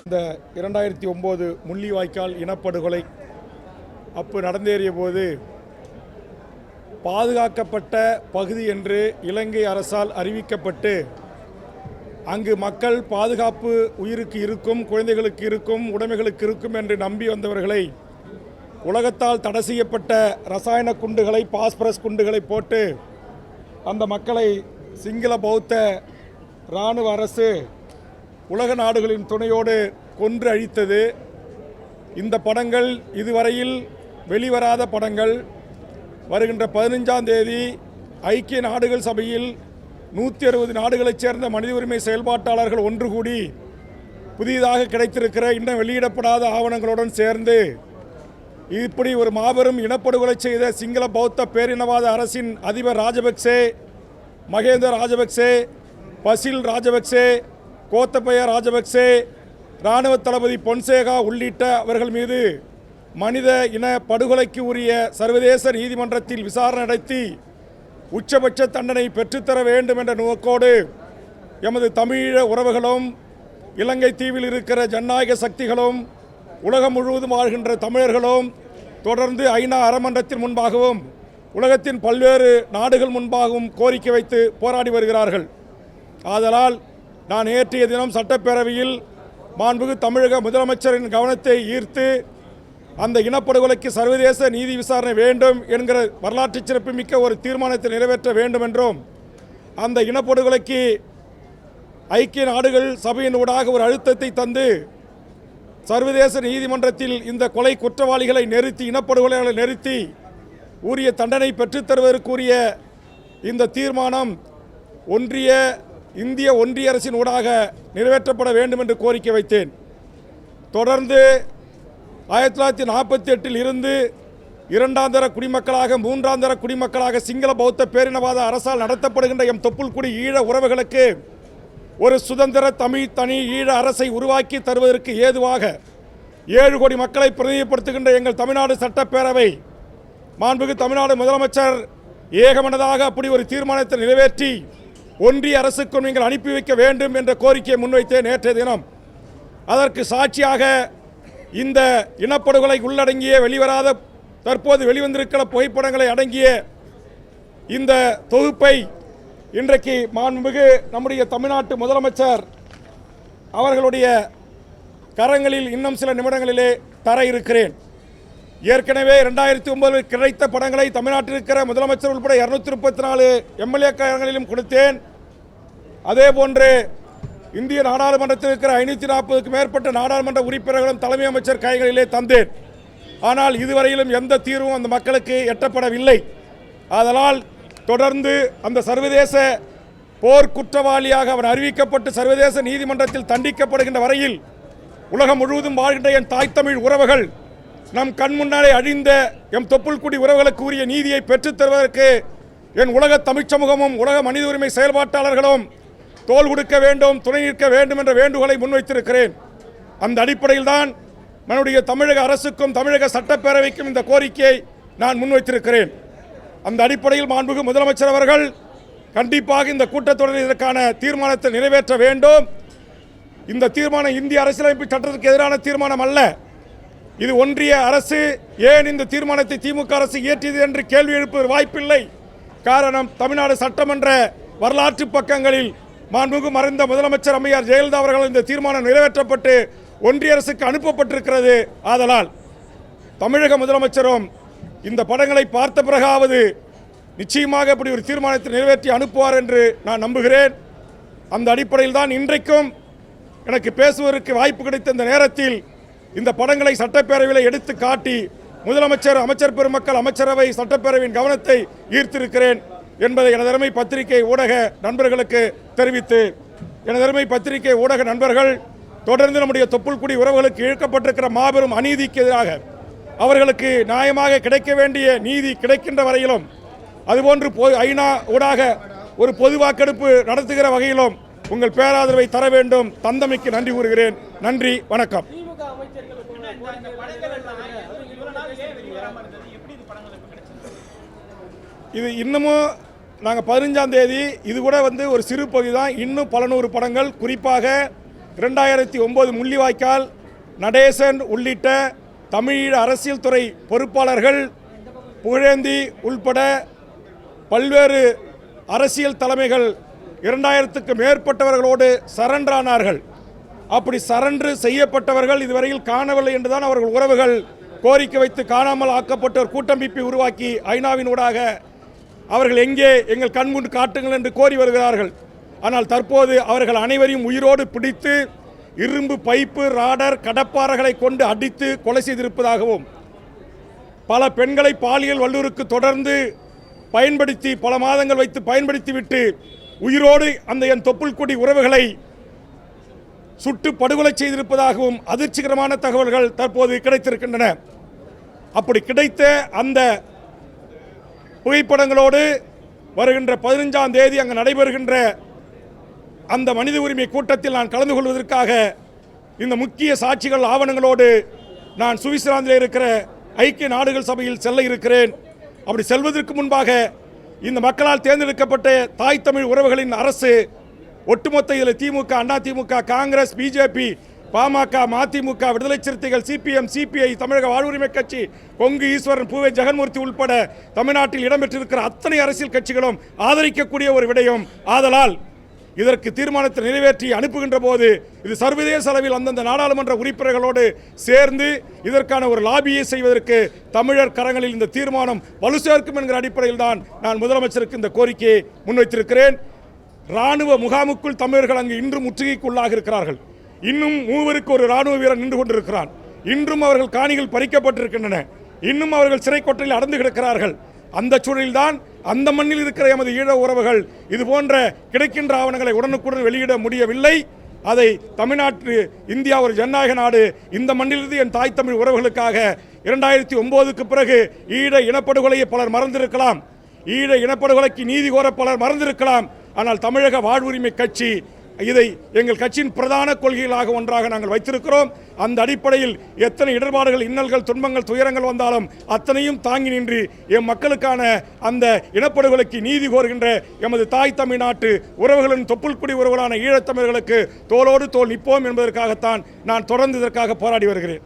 இந்த இரண்டாயிரத்தி ஒம்பது முள்ளிவாய்க்கால் இனப்படுகொலை அப்போ நடந்தேறிய போது பாதுகாக்கப்பட்ட பகுதி என்று இலங்கை அரசால் அறிவிக்கப்பட்டு அங்கு மக்கள் பாதுகாப்பு உயிருக்கு இருக்கும் குழந்தைகளுக்கு இருக்கும் உடைமைகளுக்கு இருக்கும் என்று நம்பி வந்தவர்களை உலகத்தால் தடை செய்யப்பட்ட ரசாயன குண்டுகளை பாஸ்பரஸ் குண்டுகளை போட்டு அந்த மக்களை சிங்கள பௌத்த இராணுவ அரசு உலக நாடுகளின் துணையோடு கொன்று அழித்தது. இந்த படங்கள் இதுவரையில் வெளிவராத படங்கள். வருகின்ற பதினஞ்சாம் தேதி ஐக்கிய நாடுகள் சபையில் நூற்றி அறுபது நாடுகளைச் சேர்ந்த மனித உரிமை செயல்பாட்டாளர்கள் ஒன்று கூடி புதிதாக கிடைத்திருக்கிற இன்னும் வெளியிடப்படாத ஆவணங்களுடன் சேர்ந்து இப்படி ஒரு மாபெரும் இனப்படுகொலை செய்த சிங்கள பௌத்த பேரினவாத அரசின் அதிபர் ராஜபக்சே மகேந்திர ராஜபக்சே பசில் ராஜபக்சே கோத்தபய ராஜபக்சே இராணுவ தளபதி பொன்சேகா உள்ளிட்ட அவர்கள் மீது மனித இன படுகொலைக்கு உரிய சர்வதேச நீதிமன்றத்தில் விசாரணை நடத்தி உச்சபட்ச தண்டனை பெற்றுத்தர வேண்டும் என்ற நோக்கோடு எமது தமிழீழ உறவுகளும் இலங்கை தீவில் இருக்கிற ஜனநாயக சக்திகளும் உலகம் முழுவதும் வாழ்கின்ற தமிழர்களும் தொடர்ந்து ஐநா அறமன்றத்தின் முன்பாகவும் உலகத்தின் பல்வேறு நாடுகள் முன்பாகவும் கோரிக்கை வைத்து போராடி வருகிறார்கள். ஆதலால் நான் நேற்றைய தினம் சட்டப்பேரவையில் மாண்புகு தமிழக முதலமைச்சரின் கவனத்தை ஈர்த்து அந்த இனப்படுகொலைக்கு சர்வதேச நீதி விசாரணை வேண்டும் என்கிற வரலாற்று சிறப்புமிக்க ஒரு தீர்மானத்தை நிறைவேற்ற வேண்டும் என்றும் அந்த இனப்படுகொலைக்கு ஐக்கிய நாடுகள் சபையின் ஊடாக ஒரு அழுத்தத்தை தந்து சர்வதேச நீதிமன்றத்தில் இந்த கொலை குற்றவாளிகளை நிறுத்தி இனப்படுகொலைகளை நிறுத்தி உரிய தண்டனை பெற்றுத்தருவதற்குரிய இந்த தீர்மானம் ஒன்றிய இந்திய ஒன்றிய அரசின் ஊடாக நிறைவேற்றப்பட வேண்டும் என்று கோரிக்கை வைத்தேன். தொடர்ந்து ஆயிரத்தி தொள்ளாயிரத்தி நாற்பத்தி எட்டில் இருந்து இரண்டாம் தர குடிமக்களாக மூன்றாம் தர குடிமக்களாக சிங்கள பௌத்த பேரினவாத அரசால் நடத்தப்படுகின்ற எம் தொப்புள்குடி ஈழ உறவுகளுக்கு ஒரு சுதந்திர தமிழ் தனி ஈழ அரசை உருவாக்கி தருவதற்கு ஏதுவாக ஏழு கோடி மக்களை பிரதிநிதிப்படுத்துகின்ற எங்கள் தமிழ்நாடு சட்டப்பேரவை மாண்புகு தமிழ்நாடு முதலமைச்சர் ஏகமனதாக அப்படி ஒரு தீர்மானத்தை நிறைவேற்றி ஒன்றிய அரசுக்கும் நீங்கள் அனுப்பி வைக்க வேண்டும் என்ற கோரிக்கையை முன்வைத்தேன் நேற்றைய தினம். அதற்கு சாட்சியாக இந்த இனப்படுகொலை உள்ளடங்கிய வெளிவராத தற்போது வெளிவந்திருக்கிற புகைப்படங்களை அடங்கிய இந்த தொகுப்பை இன்றைக்கு மாண்புமிகு நம்முடைய தமிழ்நாட்டு முதலமைச்சர் அவர்களுடைய கரங்களில் இன்னும் சில நிமிடங்களிலே தர இருக்கிறேன். ஏற்கனவே ரெண்டாயிரத்தி ஒன்பதில் கிடைத்த படங்களை தமிழ்நாட்டில் இருக்கிற முதலமைச்சர் உட்பட இருநூத்தி முப்பத்தி நாலு எம்எல்ஏ கரங்களிலும் கொடுத்தேன். அதே போன்று இந்திய நாடாளுமன்றத்தில் இருக்கிற ஐநூற்றி நாற்பதுக்கு மேற்பட்ட நாடாளுமன்ற உறுப்பினர்களும் தலைமை அமைச்சர் கைகளிலே தந்தேன். ஆனால் இதுவரையிலும் எந்த தீர்வும் அந்த மக்களுக்கு எட்டப்படவில்லை. ஆதலால் தொடர்ந்து அந்த சர்வதேச போர் குற்றவாளியாக அவர் அறிவிக்கப்பட்டு சர்வதேச நீதிமன்றத்தில் தண்டிக்கப்படுகின்ற வரையில் உலகம் முழுவதும் வாழ்கின்ற என் தாய் தமிழ் உறவுகள் நம் கண் முன்னாலே அழிந்த எம் தொப்புள்குடி உறவுகளுக்கு உரிய நீதியை பெற்றுத் தருவதற்கு என் உலக தமிழ்ச் சமூகமும் உலக மனித உரிமை செயல்பாட்டாளர்களும் தோள் கொடுக்க வேண்டும் துணை நிற்க வேண்டும் என்ற வேண்டுகோளை முன்வைத்திருக்கிறேன். அந்த அடிப்படையில் தான் நம்முடைய தமிழக அரசுக்கும் தமிழக சட்டப்பேரவைக்கும் இந்த கோரிக்கையை நான் முன்வைத்திருக்கிறேன். அந்த அடிப்படையில் மாண்புகு முதலமைச்சர் அவர்கள் கண்டிப்பாக இந்த கூட்டத்தொடரில் இதற்கான தீர்மானத்தை நிறைவேற்ற வேண்டும். இந்த தீர்மானம் இந்திய அரசியலமைப்பு சட்டத்திற்கு எதிரான தீர்மானம் அல்ல. இது ஒன்றிய அரசு ஏன் இந்த தீர்மானத்தை திமுக அரசு இயற்றியது என்று கேள்வி எழுப்புவது வாய்ப்பில்லை. காரணம் தமிழ்நாடு சட்டமன்ற வரலாற்று பக்கங்களில் மாண்புமிகு மறைந்த முதலமைச்சர் அம்மையார் ஜெயலலிதா அவர்கள் இந்த தீர்மானம் நிறைவேற்றப்பட்டு ஒன்றிய அரசுக்கு அனுப்பப்பட்டிருக்கிறது. ஆதலால் தமிழக முதலமைச்சரும் இந்த படங்களை பார்த்த பிறகாவது நிச்சயமாக இப்படி ஒரு தீர்மானத்தை நிறைவேற்றி அனுப்புவார் என்று நான் நம்புகிறேன். அந்த அடிப்படையில் தான் இன்றைக்கும் எனக்கு பேசுவதற்கு வாய்ப்பு கிடைத்த இந்த நேரத்தில் இந்த படங்களை சட்டப்பேரவையில் எடுத்து காட்டி முதலமைச்சர் அமைச்சர் பெருமக்கள் அமைச்சரவை சட்டப்பேரவையின் கவனத்தை ஈர்த்திருக்கிறேன் என்பதை எனதருமை பத்திரிகை ஊடக நண்பர்களுக்கு தெரிவித்து எனதருமை பத்திரிகை ஊடக நண்பர்கள் தொடர்ந்து நம்முடைய தொப்புள்குடி உறவுகளுக்கு இழுக்கப்பட்டிருக்கிற மாபெரும் அநீதிக்கு எதிராக அவர்களுக்கு நியாயமாக கிடைக்க வேண்டிய நீதி கிடைக்கின்ற வரையிலும் அதுபோன்று பொ ஐநா ஊடாக ஒரு பொது வாக்கெடுப்பு நடத்துகிற வகையிலும் உங்கள் பேராதரவை தர வேண்டும். தந்தமைக்கு நன்றி கூறுகிறேன். நன்றி வணக்கம்? இது இன்னமும் நாங்கள் பதினஞ்சாம் தேதி இது கூட வந்து ஒரு சிறு பகுதி தான். இன்னும் பல நூறு படங்கள். குறிப்பாக ரெண்டாயிரத்தி ஒம்பது முள்ளிவாய்க்கால் நடேசன் உள்ளிட்ட தமிழீழ அரசியல் துறை பொறுப்பாளர்கள் புகழேந்தி உள்பட பல்வேறு அரசியல் தலைமைகள் இரண்டாயிரத்துக்கு மேற்பட்டவர்களோடு சரண்டரானார்கள். அப்படி சரண்டு செய்யப்பட்டவர்கள் இதுவரையில் காணவில்லை என்றுதான் அவர்கள் உறவுகள் கோரிக்கை வைத்து காணாமல் ஆக்கப்பட்ட ஒரு கூட்டமைப்பை உருவாக்கி ஐநாவின் ஊடாக அவர்கள் எங்கே எங்கள் கண்முன் காட்டுங்கள் என்று கோரி வருகிறார்கள். ஆனால் தற்போது அவர்கள் அனைவரையும் உயிரோடு பிடித்து இரும்பு பைப்பு ராடர் கடப்பாறைகளை கொண்டு அடித்து கொலை செய்திருப்பதாகவும் பல பெண்களை பாலியல் வல்லூருக்கு தொடர்ந்து பயன்படுத்தி பல மாதங்கள் வைத்து பயன்படுத்திவிட்டு உயிரோடு அந்த என் தொப்புள் கொடி உறவுகளை சுட்டு படுகொலை செய்திருப்பதாகவும் அதிர்ச்சிகரமான தகவல்கள் தற்போது கிடைத்திருக்கின்றன. அப்படி கிடைத்த அந்த புகைப்படங்களோடு வருகின்ற பதினஞ்சாம் தேதி அங்கு நடைபெறுகின்ற அந்த மனித உரிமை கூட்டத்தில் நான் கலந்து கொள்வதற்காக இந்த முக்கிய சாட்சிகள் ஆவணங்களோடு நான் சுவிட்சர்லாந்தில் இருக்கிற ஐக்கிய நாடுகள் சபையில் செல்ல இருக்கிறேன். அப்படி செல்வதற்கு முன்பாக இந்த மக்களால் தேர்ந்தெடுக்கப்பட்ட தாய் தமிழ் உறவுகளின் அரசு ஒட்டுமொத்த இதில் DMK Anna DMK Congress BJP PMK MDMK Viduthalai Chiruthaigal CPM CBI தமிழக வாழ்வுரிமை கட்சி கொங்கு ஈஸ்வரன் பூவை ஜெகன்மூர்த்தி உள்பட தமிழ்நாட்டில் இடம்பெற்றிருக்கிற அத்தனை அரசியல் கட்சிகளும் ஆதரிக்கக்கூடிய ஒரு விடயம். ஆதலால் இதற்கு தீர்மானத்தை நிறைவேற்றி அனுப்புகின்ற போது இது சர்வதேச அளவில் அந்தந்த நாடாளுமன்ற உறுப்பினர்களோடு சேர்ந்து இதற்கான ஒரு லாபியை செய்வதற்கு தமிழர் கரங்களில் இந்த தீர்மானம் வலு சேர்க்கும் என்கிற அடிப்படையில் தான் நான் முதலமைச்சருக்கு இந்த கோரிக்கையை முன்வைத்திருக்கிறேன். ராணுவ முகாமுக்குள் தமிழர்கள் அங்கு இன்றும் முற்றுகைக்குள்ளாக இருக்கிறார்கள். இன்னும் மூவருக்கு ஒரு ராணுவ வீரர் நின்று கொண்டிருக்கிறான். இன்றும் அவர்கள் காணிகள் பறிக்கப்பட்டிருக்கின்றன. இன்னும் அவர்கள் சிறை கொட்டையில் அடர்ந்து கிடக்கிறார்கள். அந்த சூழலில்தான் அந்த மண்ணில் இருக்கிற எமது ஈழ உறவுகள் இது போன்ற கிடைக்கின்ற ஆவணங்களை உடனுக்குடன் வெளியிட முடியவில்லை. அதை தமிழ்நாட்டு இந்தியா ஒரு ஜனநாயக நாடு. இந்த மண்ணிலிருந்து என் தாய் தமிழ் உறவுகளுக்காக இரண்டாயிரத்தி ஒன்பதுக்கு பிறகு ஈழ இனப்படுகொலையை பலர் மறந்திருக்கலாம். ஈழ இனப்படுகொலைக்கு நீதி கோர பலர் மறந்திருக்கலாம். ஆனால் தமிழக வாழ்வுரிமை கட்சி இதை எங்கள் கட்சியின் பிரதான கொள்கைகளாக ஒன்றாக நாங்கள் வைத்திருக்கிறோம். அந்த அடிப்படையில் எத்தனை இடர்பாடுகள் இன்னல்கள் துன்பங்கள் துயரங்கள் வந்தாலும் அத்தனையும் தாங்கி நின்று எம் மக்களுக்கான அந்த இனப்படுகொலைக்கு நீதி கோருகின்ற எமது தாய் தமிழ்நாட்டு உறவுகளின் தொப்புள்குடி உறவுகளான ஈழத்தமிழர்களுக்கு தோளோடு தோல் நிற்போம் என்பதற்காகத்தான் நான் தொடர்ந்து இதற்காக போராடி வருகிறேன்.